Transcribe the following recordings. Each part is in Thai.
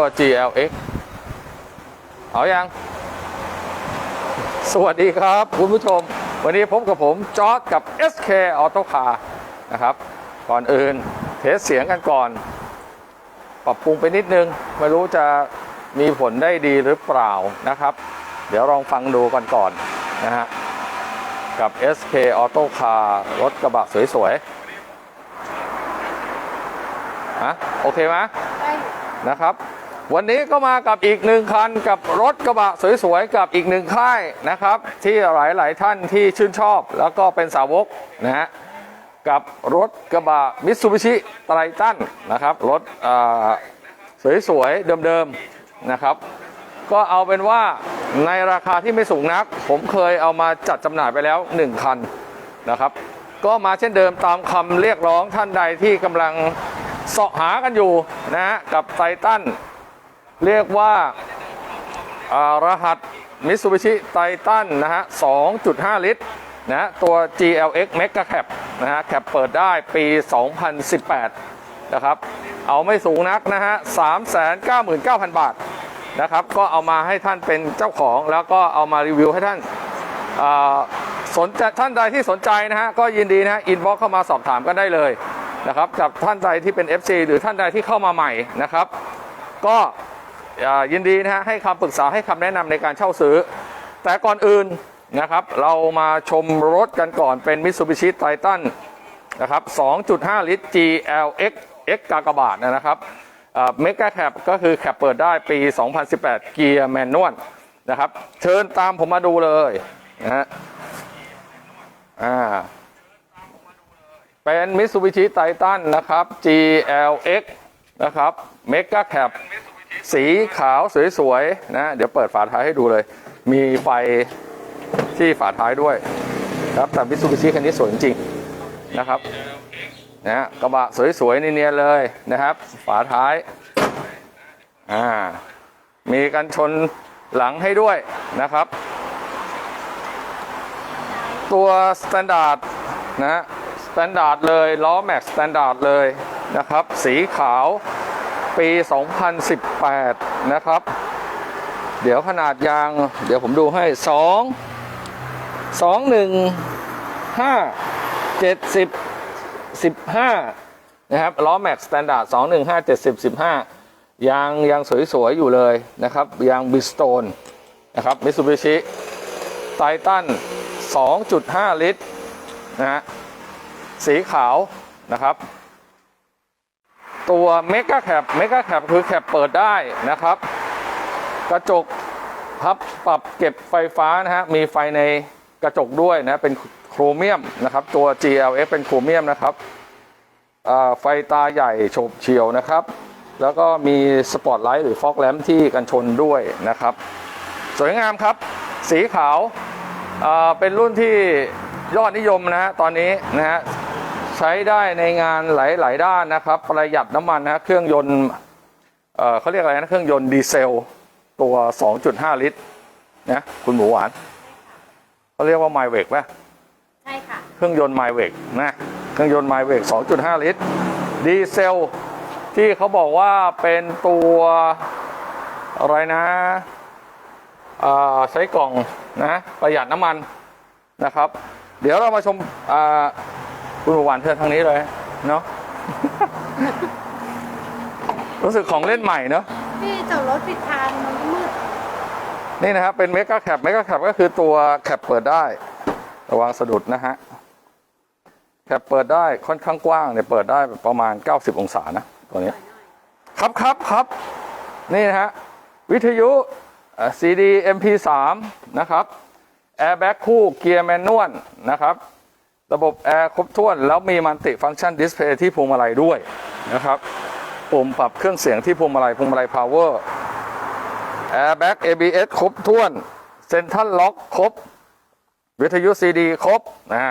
ตัว GLX เอาอยังสวัสดีครับ คุณผู้ชม วันนี้พบกับผมจอร์ดกับ SK Auto Car นะครับ ก่อนอื่นเทสเสียงกันก่อน ปรับปรุงไปนิดนึง ไม่รู้จะมีผลได้ดีหรือเปล่านะครับ เดี๋ยวลองฟังดูกันก่อนนะฮะ กับ SK Auto Car รถกระบะสวยๆ ฮะ โอเคไหมได้นะครับ วันนี้ก็มากับอีกหนึ่งคันกับรถกระบะสวยๆกับอีกหนึ่งค่ายนะครับ ที่หลายๆท่านที่ชื่นชอบ แล้วก็เป็นสาวกนะฮะกับรถกระบะมิตซูบิชิไตรตันนะครับรถอ่าสวยๆเดิมๆนะครับ ก็เอาเป็นว่าในราคาที่ไม่สูงนัก ผมเคยเอามาจัดจำหน่ายไปแล้ว 1 คันนะครับ ก็มาเช่นเดิมตามคำเรียกร้องท่านใดที่กำลังเสาะหากันอยู่นะฮะกับไททัน เรียกว่าารหัสมิตซูบิชิไททันนะฮะ 2.5 ลิตรนะตัว GLX Mega Cap นะฮะ แคปเปิดได้ปี 2018 นะครับ เอาไม่สูงนักนะฮะ 399,000 บาทนะครับ ก็เอามาให้ท่านเป็นเจ้าของแล้วก็เอามารีวิวให้ท่านาสนใจท่านใดที่สนใจนะฮะ ก็ยินดีนะฮะ อินบ็อกเข้ามาสอบถามกันได้เลยนะครับกับท่านใดที่เป็น FC หรือท่านใดที่เข้ามาใหม่นะครับ ก็ ยินดีนะฮะให้คำปรึกษาให้คำแนะนำในการเช่าซื้อ แต่ก่อนอื่นนะครับ เรามาชมรถกันก่อนเป็น Mitsubishi Titan นะครับ 2.5 ลิตร GLX X กากบาทนะครับเมกะแคปก็คือแคปเปิดได้ปี 2018 เกียร์แมนนวลนะครับ เชิญตามผมมาดูเลยนะฮะอ่าเป็น Mitsubishi Titan นะครับ GLX นะครับเมกะแคป สีขาวสวยๆนะเดี๋ยวเปิดฝาท้ายให้ดูเลย มีไฟที่ฝาท้ายด้วยครับแต่ Mitsubishi คันนี้สวยจริงนะครับนะฮะกระบะสวยๆเนียนๆเลยนะครับ ฝาท้ายอ่ามีกันชนหลังให้ด้วยนะครับ ตัวสแตนดาร์ดนะสแตนดาร์ดเลยล้อแม็กสแตนดาร์ดเลยนะครับ สีขาว ปี 2018 นะครับ เดี๋ยวขนาดยาง เดี๋ยวผมดูให้ 2 2 1 5 70 15 นะครับ ล้อแม็กสแตนดาร์ด215 70 15 ยางยางสวย ๆ อยู่เลยนะครับ ยางบิสโตนนะครับมิ t ซูบิชิไททัน2.5 ลิตรนะฮะสีขาวนะครับ ตัวเมกะแคปเมกะแคปคือแคปเปิดได้นะครับ กระจกพับปรับเก็บไฟฟ้านะฮะมีไฟในกระจกด้วยนะเป็นโครเมียมนะครับ ตัว GLX เป็นโครเมียมนะครับไฟตาใหญ่โฉบเฉียวนะครับ แล้วก็มีสปอตไลท์หรือฟอกแลมที่กันชนด้วยนะครับ สวยงามครับ สีขาวอ่าเป็นรุ่นที่ยอดนิยมนะฮะตอนนี้นะฮะ ใช้ได้ในงานหลาย ๆ ด้านนะครับ ประหยัดน้ำมันนะฮะเครื่องยนต์เอ่อเขาเรียกอะไรนะเครื่องยนต์ดีเซลตัว 2.5 ลิตรนะคุณหมูหวานเขาเรียกว่าไมเวกป่ะใช่ค่ะ เครื่องยนต์ไมเวกนะเครื่องยนต์ไมเวก2.5 ลิตร ดีเซล ที่เขาบอกว่าเป็นตัวอะไรนะอ่าใช้กล่องนะประหยัดน้ำมันนะครับ เดี๋ยวเรามาชม อ่าคุณหมูหวานเชิญทางนี้เลยเนาะ รู้สึกของเล่นใหม่เนาะพี่จอดรถปิดทางมันมืด นี่นะครับ เป็นเมกะแคปเมกะแคปก็คือตัวแคปเปิดได้ ระวังสะดุดนะฮะ แคปเปิดได้ค่อนข้างกว้างเนี่ยเปิดได้ประมาณ 90 องศานะตัวนี้ ครับครับครับนี่นะฮะ วิทยุเอ่อ CD MP3 นะครับแอร์แบ็กคู่เกียร์แมนนวลนะครับ ระบบแอร์ครบถ้วน แล้วมีมัลติฟัง c t ชันดิสเพย์ที่พวงมาลัยด้วยนะครับ ปุ่มปรับเครื่องเสียงที่พวงมาลัยพวงมาลัยพาวเวอร์แอร์แบ็ก ABS ครบถ้วนเซ็นทรัลล็อกครบ วิทยุซีดีครบอ่า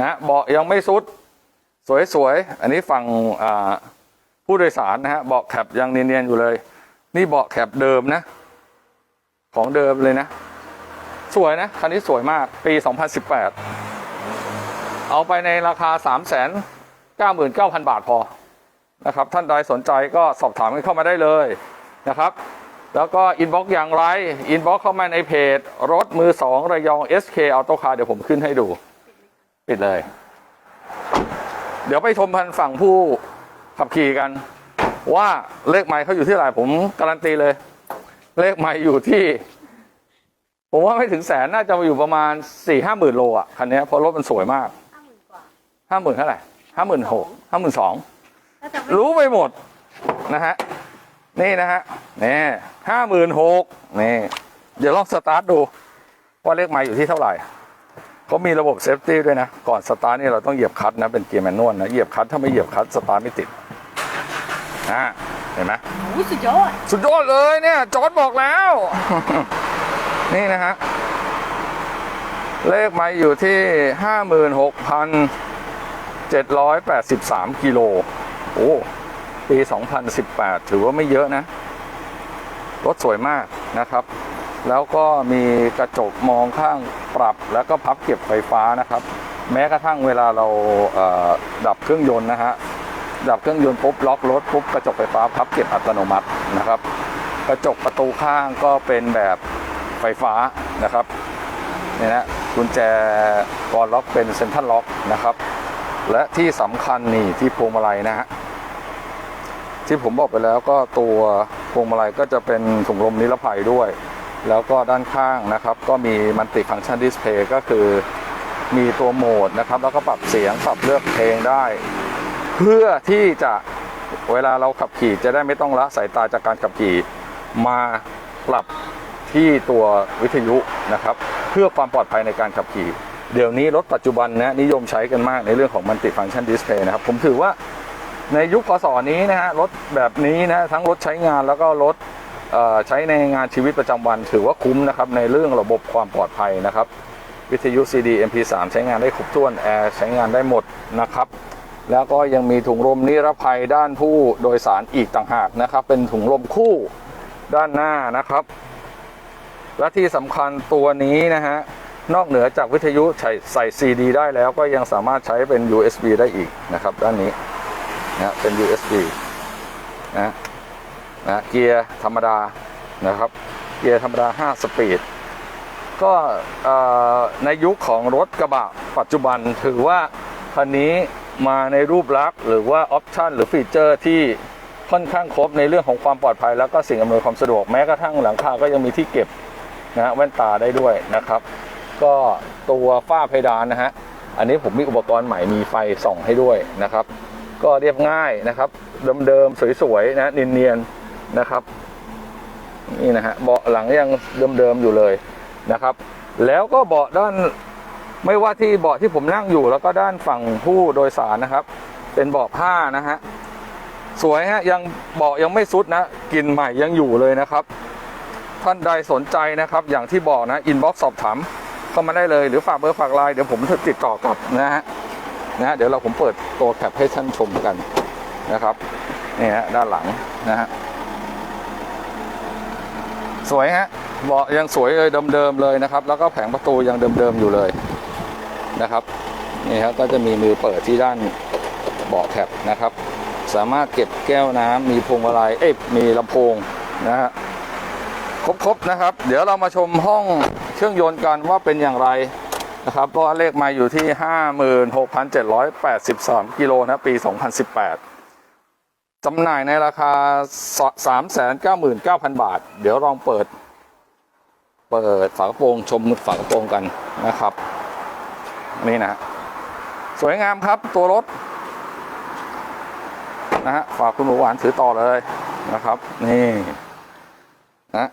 นะเบาะยังไม่สุด สวยๆ อันนี้ฝั่งผู้โดยสารนะฮะเบาะแคปยังเนียนๆอยู่เลย นี่เบาะแคปเดิมนะ ของเดิมเลยนะ สวยนะ คันนี้สวยมากปี 2018 เอาไปในราคา 399,000 บาทพอนะครับ ท่านใดสนใจก็สอบถามกันเข้ามาได้เลยนะครับ แล้วก็อินบ็อกซ์อย่างไรอินบ็อกซ์เข้ามาในเพจ รถมือสองระยอง SK Auto Car เดี๋ยวผมขึ้นให้ดู ปิดเลย เดี๋ยวไปชมพันฝั่งผู้ขับขี่กัน ว่าเลขไมล์เขาอยู่ที่ไหร่ผมการันตีเลย เลขไมล์อยู่ที่ผมว่าไม่ถึงแสนน่าจะอยู่ประมาณสี่ห้าหมื่นโลอะคันนี้เพราะรถมันสวยมาก ห้าหมื่นกว่าห้าหมื่นเท่าไหร่ห้าหมื่นหกห้าหมื่นสองถ้าจะไม่รู้ไปหมดนะฮะนี่นะฮะนี่ห้าหมื่นหกนี่เดี๋ยวลองสตาร์ทดู ว่าเลขไมล์อยู่ที่เท่าไหร่เขามีระบบเซฟตี้ด้วยนะ ก่อนสตาร์ทนี่เราต้องเหยียบคลัตช์นะเป็นเกียร์แมนนวลนะเหยียบคลัตช์ถ้าไม่เหยียบคลัตช์สตาร์ทไม่ติดอ่าเห็นไหมโอ้ยสุดยอดสุดยอดเลยเนี่ยจอร์ดบอกแล้ว นี่นะฮะเลขไมาอยู่ที่ห้าหมื่นหกพัน เจ็ดร้อยแปดสิบสามกิโล โอ้ ปี 2018 ถือว่าไม่เยอะนะ รถสวยมากนะครับ แล้วก็มีกระจกมองข้างปรับแล้วก็พับเก็บไฟฟ้านะครับ แม้กระทั่งเวลาเราเดับเครื่องยนต์นะฮะ ดับเครื่องยนต์ปุ๊บล็อกรถปุ๊บกระจกไฟฟ้าพับเก็บอัตโนมัตินะครับ กระจกประตูข้างก็เป็นแบบไฟฟ้านะครับเนี่ยนะกุญแจกรล็อกเป็นเซ็นทรัลล็อกนะครับ และที่สำคัญนี่ที่พวงมาลัยนะฮะที่ผมบอกไปแล้วก็ตัวพวงมาลัยก็จะเป็นถุงลมนิรภัยด้วย แล้วก็ด้านข้างนะครับ ก็มีมันติฟังชันดิสเพย์ก็คือมีตัวโหมดนะครับ แล้วก็ปรับเสียงปรับเลือกเพลงได้ เพื่อที่จะเวลาเราขับขี่จะได้ไม่ต้องละสายตาจากการขับขี่ มาปรับที่ตัววิทยุนะครับ เพื่อความปลอดภัยในการขับขี่ เดี๋ยวนี้รถปัจจุบันนะนิยมใช้กันมากในเรื่องของมันติฟังชันดิสเพย์นะครับ ผมถือว่าในยุคพศนี้นะฮะรถแบบนี้นะทั้งรถใช้งานแล้วก็รถใช้ในงานชีวิตประจำวัน ถือว่าคุ้มนะครับในเรื่องระบบความปลอดภัยนะครับ วิทยุ CD MP3 ใช้งานได้ครบถ้วนแอร์ใช้งานได้หมดนะครับ แล้วก็ยังมีถุงลมนิรภัยด้านผู้โดยสารอีกต่างหากนะครับ เป็นถุงลมคู่ด้านหน้านะครับ และที่สำคัญตัวนี้นะฮะ นอกเหนือจากวิทยุใส่ใส่ CD ได้แล้วก็ยังสามารถใช้เป็น USB ได้อีกนะครับ ด้านนี้นะเป็น USB นะนะเกียร์ธรรมดานะครับ เกียร์ธรรมดา 5 สปีด ก็ในยุคของรถกระบะปัจจุบันถือว่าคันนี้มาในรูปลักษณ์หรือว่าออปชันหรือฟีเจอร์ที่ค่อนข้างครบในเรื่องของความปลอดภัย แล้วก็สิ่งอำนวยความสะดวกแม้กระทั่งหลังคาก็ยังมีที่เก็บนะแว่นตาได้ด้วยนะครับ ก็ตัวฝ้าเพดานนะฮะ อันนี้ผมมีอุปกรณ์ใหม่มีไฟส่องให้ด้วยนะครับ ก็เรียบง่ายนะครับ เดิมๆสวยๆนะเนียนๆนะครับนี่นะฮะเบาะหลังยังเดิมๆอยู่เลยนะครับ แล้วก็เบาะด้านไม่ว่าที่เบาะที่ผมนั่งอยู่ แล้วก็ด้านฝั่งผู้โดยสารนะครับ เป็นเบาะผ้านะฮะสวยฮะยังเบาะยังไม่สุดนะกลิ่นใหม่ยังอยู่เลยนะครับ ท่านใดสนใจนะครับ อย่างที่บอกนะอินบ็อกซ์สอบถาม เข้ามาได้เลย หรือฝากเบอร์ฝากไลน์เดี๋ยวผมติดต่อกลับนะฮะนะฮะเดี๋ยวเราผมเปิดตัวแคปให้ท่านชมกันนะครับนี่ฮะด้านหลังนะฮะสวยฮะเบาะยังสวยเลยเดิมๆเลยนะครับ แล้วก็แผงประตูยังเดิมๆอยู่เลยนะครับนี่ครับก็จะมีมือเปิดที่ด้านเบาะแคปนะครับ สามารถเก็บแก้วน้ำมีพวงมาลัยเอ้ยมีลำโพงนะฮะครบๆนะครับ เดี๋ยวเรามาชมห้อง เครื่องยนต์กันว่าเป็นอย่างไรนะครับเพราะว่าเลขมาอยู่ที่ 56,783 กิโลนะปี 2018 จำหน่ายในราคา 399,000 บาท เดี๋ยวลองเปิด เปิดฝากระโปรงชมฝากระโปรงกันนะครับ นี่นะฮะสวยงามครับตัวรถ นะฮะฝากคุณหมูหวานถือต่อเลยนะครับ นี่ นะ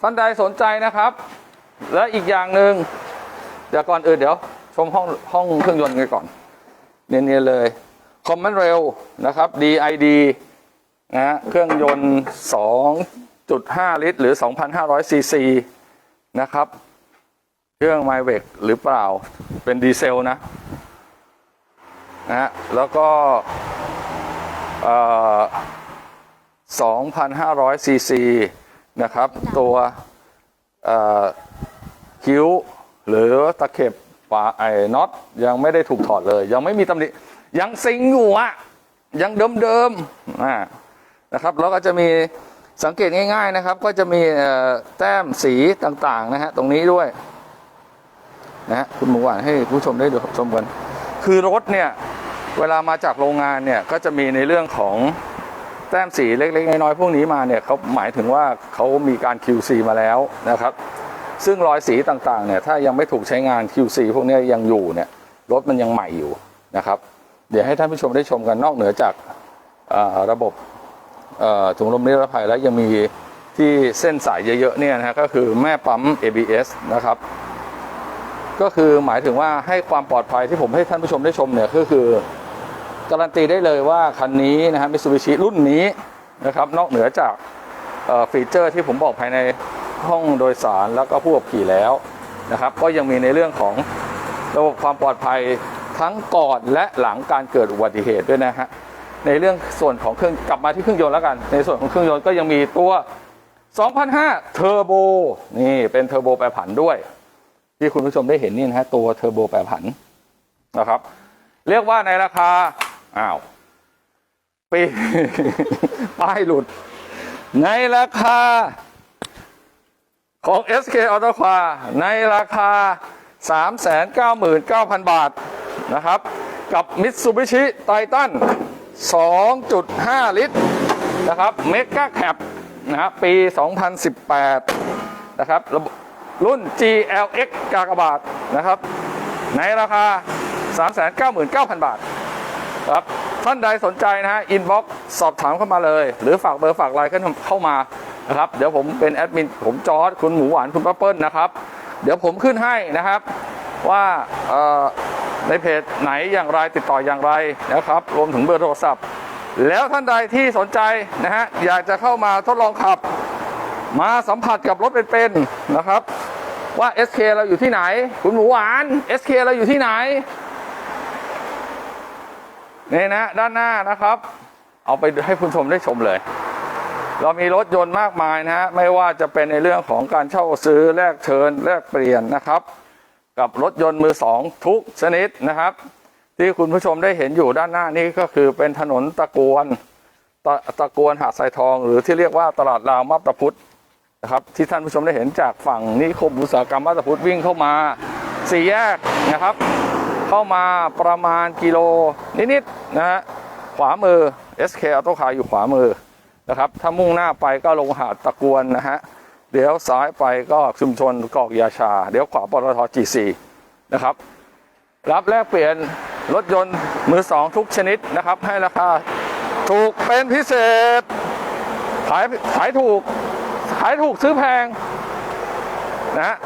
ท่านใดสนใจนะครับ และอีกอย่างหนึ่งเดี๋ยวก่อนอื่นเดี๋ยว ชมห้องห้องเครื่องยนต์กันก่อน เนียนๆเลยคอมมันเร็วนะครับ DID นะฮะเครื่องยนต์ 2.5 ลิตร หรือ 2,500 ซีซีนะครับ เครื่องไมเวกหรือเปล่าเป็นดีเซลนะนะฮะแล้วก็เอ่อ2,500 ซีซีนะครับ ตัว คิ้วหรือตะเข็บฝาไอ้น็อตยังไม่ได้ถูกถอดเลย ยังไม่มีตำหนิยังซิงอยู่อะยังเดิมๆนะครับแล้วก็จะมีสังเกตง่าย ๆนะครับ ก็จะมีแต้มสีต่างๆนะฮะตรงนี้ด้วยนะฮะคุณหมูหวานให้ผู้ชมได้ดูชมกัน คือรถเนี่ย เวลามาจากโรงงานเนี่ย ก็จะมีในเรื่องของ แต้มสีเล็กๆ น้อยๆพวกนี้มาเนี่ยเขาหมายถึงว่าเขามีการ QC มาแล้วนะครับ ซึ่งรอยสีต่างๆเนี่ยถ้ายังไม่ถูกใช้งาน QC พวกนี้ยังอยู่เนี่ยรถมันยังใหม่อยู่นะครับ เดี๋ยวให้ท่านผู้ชมได้ชมกันนอกเหนือจากระบบถุงลมนิรภัยแล้วยังมีที่เส้นสายเยอะๆเนี่ยนะฮะก็คือแม่ปั๊ม ABS นะครับ ก็คือหมายถึงว่าให้ความปลอดภัยที่ผมให้ท่านผู้ชมได้ชมเนี่ยก็คือ การันตีได้เลยว่าคันนี้นะฮะมิ t ซูบิชิรุ่นนี้นะครับนอกเหนือจากฟีเจอร์ที่ผมบอกภายในห้องโดยสารแล้วก็ผู้ขับขี่แล้วนะครับ ก็ยังมีในเรื่องของระบบความปลอดภัยทั้งก่อนและหลังการเกิดอุบัติเหตุด้วยนะฮะในเรื่องส่วนของเครื่องกลับมาที่เครื่องยนต์แล้วกัน ในส่วนของเครื่องยนต์ก็ยังมีตัว 2005 เทอร์โบนี่เป็นเทอร์โบแปรผันด้วย ที่คุณผู้ชมได้เห็นนี่นะฮะตัวเทอร์โบแปรผันนะครับ เรียกว่าในราคา อ้าวปีป้ายหลุด ในราคา ของ SK Auto c a r ในราคา 399,000 บาทนะครับ กับ Mitsubishi Titan 2.5 ลิตรนะครับ Mega Cap นะฮะปี 2018 นะครับระบบรุ่น GLX กากบาทนะครับ ในราคา 399,000 บาท ครับท่านใดสนใจนะฮะอินบ็อกซ์สอบถามเข้ามาเลย หรือฝากเบอร์ฝากไลน์เข้ามานะครับเดี๋ยวผมเป็นแอดมินผมจอร์ดคุณหมูหวานคุณป้าเปิ้ลนะครับเดี๋ยวผมขึ้นให้นะครับว่าในเพจไหนอย่างไรติดต่ออย่างไรนะครับ รวมถึงเบอร์โทรศัพท์ แล้วท่านใดที่สนใจนะฮะอยากจะเข้ามาทดลองขับ มาสัมผัสกับรถเป็นๆนะครับ ว่า SK เราอยู่ที่ไหน คุณหมูหวาน SK เราอยู่ที่ไหน นี่นะด้านหน้านะครับ เอาไปให้คุณชมได้ชมเลย เรามีรถยนต์มากมายนะฮะไม่ว่าจะเป็นในเรื่องของการเช่าซื้อแลกเชิญแลกเปลี่ยนนะครับ กับรถยนต์มือสองทุกชนิดนะครับ ที่คุณผู้ชมได้เห็นอยู่ด้านหน้านี้ก็คือเป็นถนนตะกวนตะตะกวนหาดทรายทอง หรือที่เรียกว่าตลาดราวมับตะพุธนะครับที่ท่านผู้ชมได้เห็นจากฝั่งนิคมอุตสาหกรรมมับตะพุธวิ่งเข้ามาสี่แยกนะครับ เข้ามาประมาณกิโลนิดๆนะฮะขวามือ SK Auto Car อยู่ขวามือนะครับถ้ามุ่งหน้าไปก็ลงหาดตะกวนนะฮะเดี๋ยวซ้ายไปก็ชุมชนกอกยาชา เดี๋ยวขวาปตท G4 นะครับ รับแลกเปลี่ยนรถยนต์มือสองทุกชนิดนะครับ ให้ราคาถูกเป็นพิเศษ ขายขายถูก ขายถูกซื้อแพงนะฮะ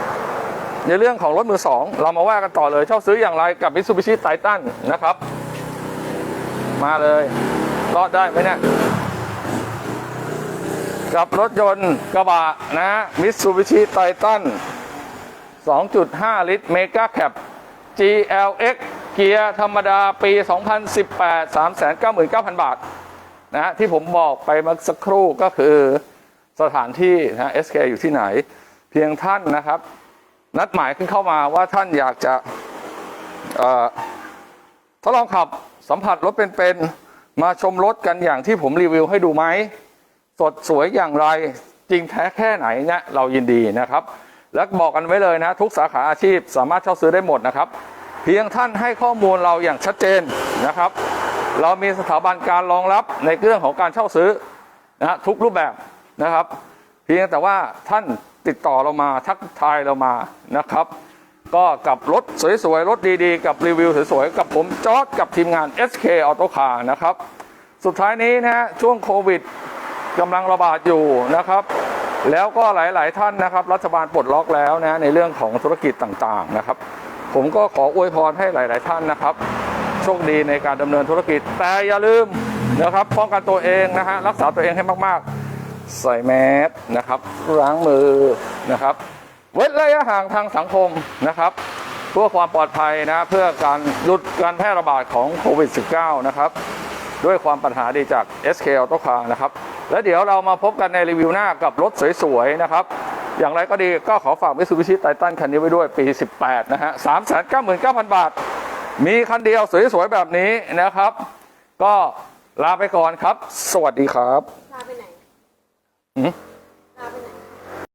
ในเรื่องของรถมือสองเรามาว่ากันต่อเลยช่าซื้ออย่างไรกับ Mitsubishi Titan นะครับ มาเลยรอดได้ไหมเนี่ยกับรถยนต์กระบะนะฮะ Mitsubishi Titan 2.5 ลิตร Mega Cap GLX เกียร์ธรรมดาปี 2018 399,000 บาทนะฮะที่ผมบอกไปเมื่อสักครู่ก็คือสถานที่นะ SK อยู่ที่ไหน เพียงท่านนะครับ นัดหมายขึ้นเข้ามาว่าท่านอยากจะทดลองขับสัมผัสรถเป็นๆมาชมรถกันอย่างที่ผมรีวิวให้ดูไหมสดสวยอย่างไรจริงแท้แค่ไหนเนี่ยเรายินดีนะครับ และบอกกันไว้เลยนะ ทุกสาขาอาชีพสามารถเช่าซื้อได้หมดนะครับ เพียงท่านให้ข้อมูลเราอย่างชัดเจนนะครับ เรามีสถาบันการรองรับในเรื่องของการเช่าซื้อนะฮะทุกรูปแบบนะครับ เพียงแต่ว่าท่าน ติดต่อเรามาทักทายเรามานะครับ ก็กับรถสวยๆ รถดีๆ กับรีวิวสวยๆ กับผมจอร์ดกับทีมงาน SK Auto Car นะครับ สุดท้ายนี้นะฮะช่วงโควิดกำลังระบาดอยู่นะครับแล้วก็หลาย ๆ ท่านนะครับ รัฐบาลปลดล็อกแล้วนะในเรื่องของธุรกิจต่างๆนะครับ ผมก็ขออวยพรให้หลาย ๆ ท่านนะครับ โชคดีในการดำเนินธุรกิจ แต่อย่าลืมนะครับป้องกันตัวเองนะฮะรักษาตัวเองให้มาก ๆ ใส่แมสนะครับล้างมือนะครับ เว้นระยะห่างทางสังคมนะครับเพื่อความปลอดภัยนะเพื่อการหยุดการแพร่ระบาดของโควิด -19 นะครับ ด้วยความปัญหาดีจาก SK Auto Car นะครับ แล้วเดี๋ยวเรามาพบกันในรีวิวหน้ากับรถสวยๆนะครับ อย่างไรก็ดีก็ขอฝาก Mitsubishi Titan คันนี้ไว้ด้วยปี 18 นะฮะ 399,000 บาท มีคันเดียวสวยๆแบบนี้นะครับ ก็ลาไปก่อนครับ สวัสดีครับพาไปไหน อืม